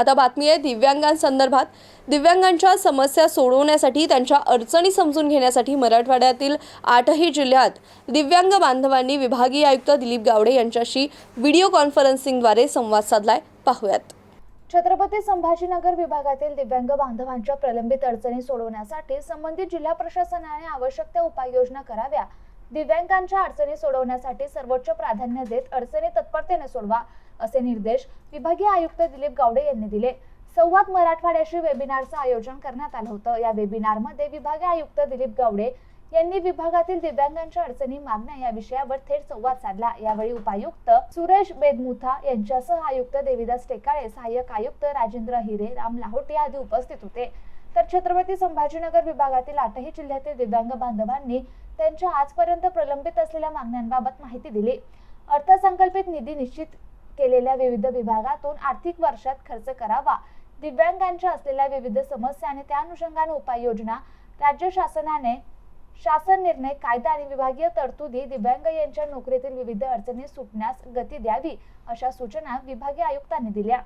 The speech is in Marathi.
आता बातमी आहे दिव्यांगांसंदर्भात. दिव्यांगांच्या समस्या सोडवण्यासाठी त्यांच्या अडचणी समजून घेण्यासाठी मराठवाड्यातील आठही जिल्ह्यात दिव्यांग बांधवांनी विभागीय आयुक्त दिलीप गावडे यांच्याशी व्हिडिओ कॉन्फरन्सिंगद्वारे संवाद साधलाय. पाहूयात. छत्रपती संभाजीनगर विभागातील दिव्यांग बांधवांच्या प्रलंबित अडचणी सोडवण्यासाठी संबंधित जिल्हा प्रशासनाने आवश्यक त्या उपाययोजना कराव्या. दिव्यांगांच्या अडचणी सोडवण्यासाठी सर्वोच्च प्राधान्य देत अडचणी तत्परतेने सोडवा. असे निर्देश विभागीय आयुक्त दिलीप गावडे यांनी दिले. संवाद मराठवाड्याशी वेबिनारचं आयोजन करण्यात आलं होतं. या वेबिनारमध्ये विभागीय आयुक्त दिलीप गावडे यांनी विभागातील दिव्यांगांच्या अडचणी मागण्या या विषयावर थेट संवाद साधला. यावेळी उपायुक्त सुरेश बेदमुथा यांच्यासह आयुक्त देविदास टेकाळे सहाय्यक आयुक्त राजेंद्र हिरे राम लाहोटे आदी उपस्थित होते. तर छत्रपती संभाजीनगर विभागातील आठही जिल्ह्यातील दिव्यांग बांधवांनी त्यांच्या आजपर्यंत प्रलंबित असलेल्या मागण्यांबाबत माहिती दिली. अर्थसंकल्पित निधी निश्चित केलेल्या विविध विभागातून आर्थिक वर्षात खर्च करावा. दिव्यांगांच्या असलेल्या विविध समस्या आणि त्या अनुषंगाने उपाययोजना राज्य शासनाने शासन निर्णय कायदा आणि विभागीय तरतुदी दिव्यांग यांच्या नोकरीतील विविध अडचणी सुटण्यास गती द्यावी अशा सूचना विभागीय आयुक्तांनी दिल्या.